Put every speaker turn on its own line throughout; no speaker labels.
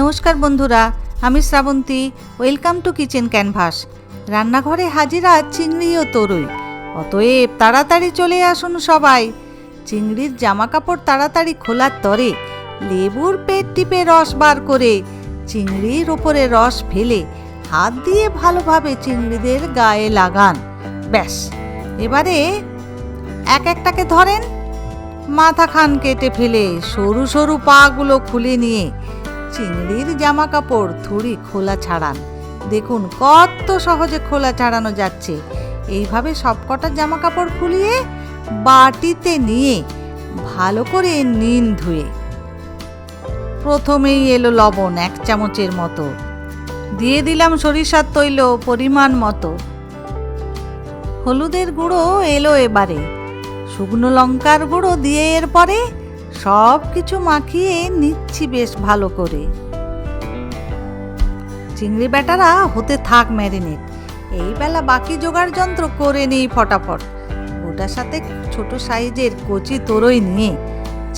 নমস্কার বন্ধুরা, আমি Srabanti, welcome to kitchen canvas. রান্নাঘরে হাজিরা চিংড়ি ও তরুই। অতএব তাড়াতাড়ি চলে আসুন সবাই। চিংড়ির জামা কাপড় তাড়াতাড়ি খোলার তরে লেবুর পেট টিপে রস বার করে চিংড়ির ওপরে রস ফেলে হাত দিয়ে ভালোভাবে চিংড়িদের গায়ে লাগান। ব্যাস, এবারে এক একটাকে ধরেন। মাথা খান কেটে ফেলে সরু সরু পাগুলো খুলে নিয়ে চিংড়ির জামা কাপড় থুড়ি খোলা ছাড়ান। দেখুন কত সহজে খোলা ছাড়ানো যাচ্ছে। এইভাবে সবকটা জামা কাপড় খুলিয়ে বাটিতে নিয়ে ভালো করে নিন ধুয়ে। প্রথমেই এলো লবণ এক চামচের মতো। দিয়ে দিলাম সরিষার তৈল পরিমাণ মতো। হলুদের গুঁড়ো এলো এবারে। শুকনো লঙ্কার গুঁড়ো দিয়ে এরপরে সব কিছু মাখিয়ে নিচ্ছি বেশ ভালো করে। চিংড়ি ব্যাটারা হতে থাক ম্যারিনেট, এই বেলা বাকি জোগাড় যন্ত্র করে নিই ফটাফট। ওটার সাথে ছোট সাইজের কচি তরই নিয়ে,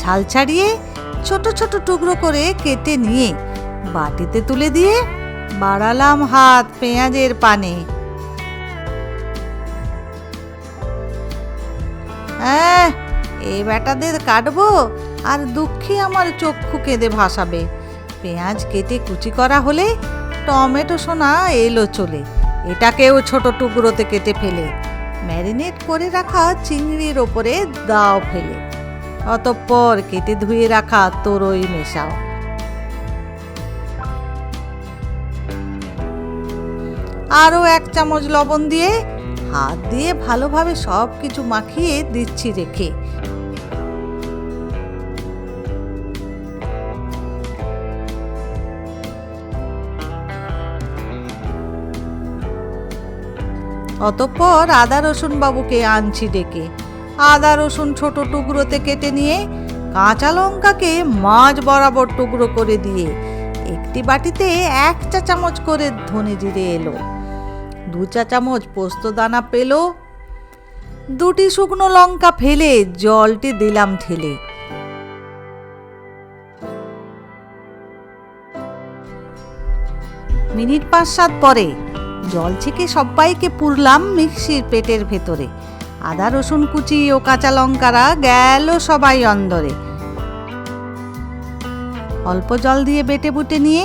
ছাল ছাড়িয়ে ছোট ছোট টুকরো করে কেটে নিয়ে, বাটিতে তুলে দিয়ে বাড়ালাম হাত পেঁয়াজের পানে। হ্যাঁ এই বেটাদের কাটবো? আর দুঃখে আমার চক্ষু কেঁদে ভাসাবে। পেঁয়াজ কেটে কুচি করা হলে টমেটো সোনা এলো চলে। এটাকেও ছোট টুকরোতে কেটে ফেলে। ম্যারিনেট করে রাখা চিংড়ির ওপরে দাও ফেলে। অতঃপর কেটে ধুয়ে রাখা তরই মেশাও। আরও এক চামচ লবণ দিয়ে হাত দিয়ে ভালোভাবে সব কিছু মাখিয়ে দিচ্ছি রেখে। অতঃপর আদা রসুন বাবুকে আনছি ডেকে। আদা রসুন ছোট টুকরোতে কেটে নিয়ে, কাঁচা লঙ্কাকে মাছ বরাবর টুকরো করে দিয়ে, একটি বাটিতে এক চা চামচ করে ধনে জিরে এলো। দু চা চামচ পোস্ত দানা পেল। দুটি শুকনো লঙ্কা ফেলে জলটি দিলাম ঠেলে মিনিট পাঁচ সাত পরে জল ছেঁকে সবাইকে পুরলাম মিক্সির পেটের ভেতরে। আদা, রসুন কুচি ও কাঁচা লঙ্কারা গেল সবাই অন্দরে। অল্প জল দিয়ে বেটে বুটে নিয়ে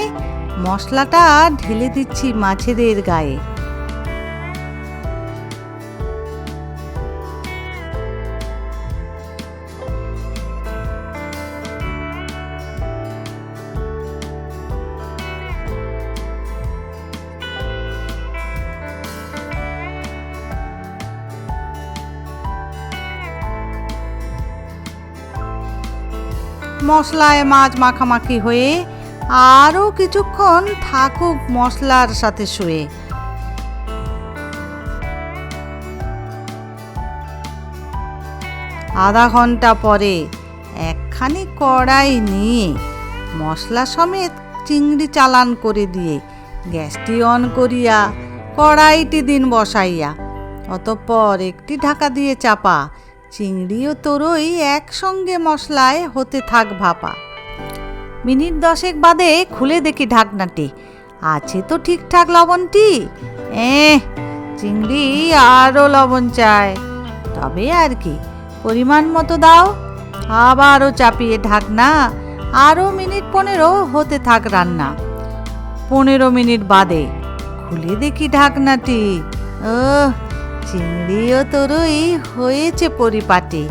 মশলাটা ঢেলে দিচ্ছি মাছেদের গায়ে। মশলায় মাছ মাখামাখি হয়ে আরও কিছুক্ষণ থাকুক মশলার সাথে শুয়ে। আধা ঘণ্টা পরে একখানি কড়াই নিয়ে মশলা সমেত চিংড়ি চালান করে দিয়ে গ্যাসটি অন করিয়া কড়াইটি দিন বসাইয়া, অতঃপর একটি ঢাকা দিয়ে চাপা চিংড়ি ও তরই একসঙ্গে মশলায় হতে থাক ভাপা। মিনিট দশেক বাদে খুলে দেখি ঢাকনাটি। আছে তো ঠিকঠাক লবণটি? এ চিংড়ি আরও লবণ চায়। তবে আর কি, পরিমাণ মতো দাও। আবারও চাপিয়ে ঢাকনা। আরও মিনিট পনেরো হতে থাক রান্না। পনেরো মিনিট বাদে খুলে দেখি ঢাকনাটি। ও চিংড়িও তরই হয়েছে পরিপাটি।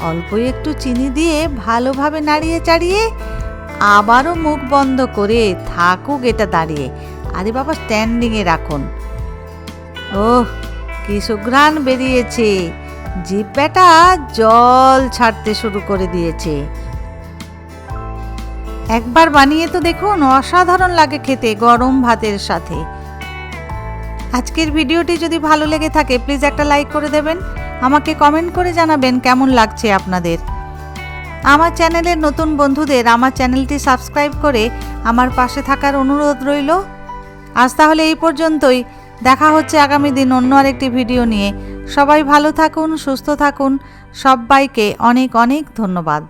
অল্প একটু চিনি দিয়ে ভালোভাবে নাড়িয়ে চাড়িয়ে আবারও মুখ বন্ধ করে থাকুক এটা দাঁড়িয়ে। আরে বাবা স্ট্যান্ডিংয়ে রাখুন। ওহ, কি সুঘ্রাণ বেরিয়েছে। ব্যাটা জল ছাড়তে শুরু করে দিয়েছে। একবার বানিয়ে তো দেখুন, অসাধারণ লাগে খেতে গরম ভাতের সাথে। আজকের ভিডিওটি যদি ভালো লেগে থাকে প্লিজ একটা লাইক করে দেবেন। আমাকে কমেন্ট করে জানাবেন কেমন লাগছে আপনাদের। আমার চ্যানেলের নতুন বন্ধুদের আমার চ্যানেলটি সাবস্ক্রাইব করে আমার পাশে থাকার অনুরোধ রইল। আজ তাহলে এই পর্যন্তই। দেখা হচ্ছে আগামী দিন অন্য আরেকটি ভিডিও নিয়ে। সবাই ভালো থাকুন, সুস্থ থাকুন। সবাইকে অনেক অনেক ধন্যবাদ।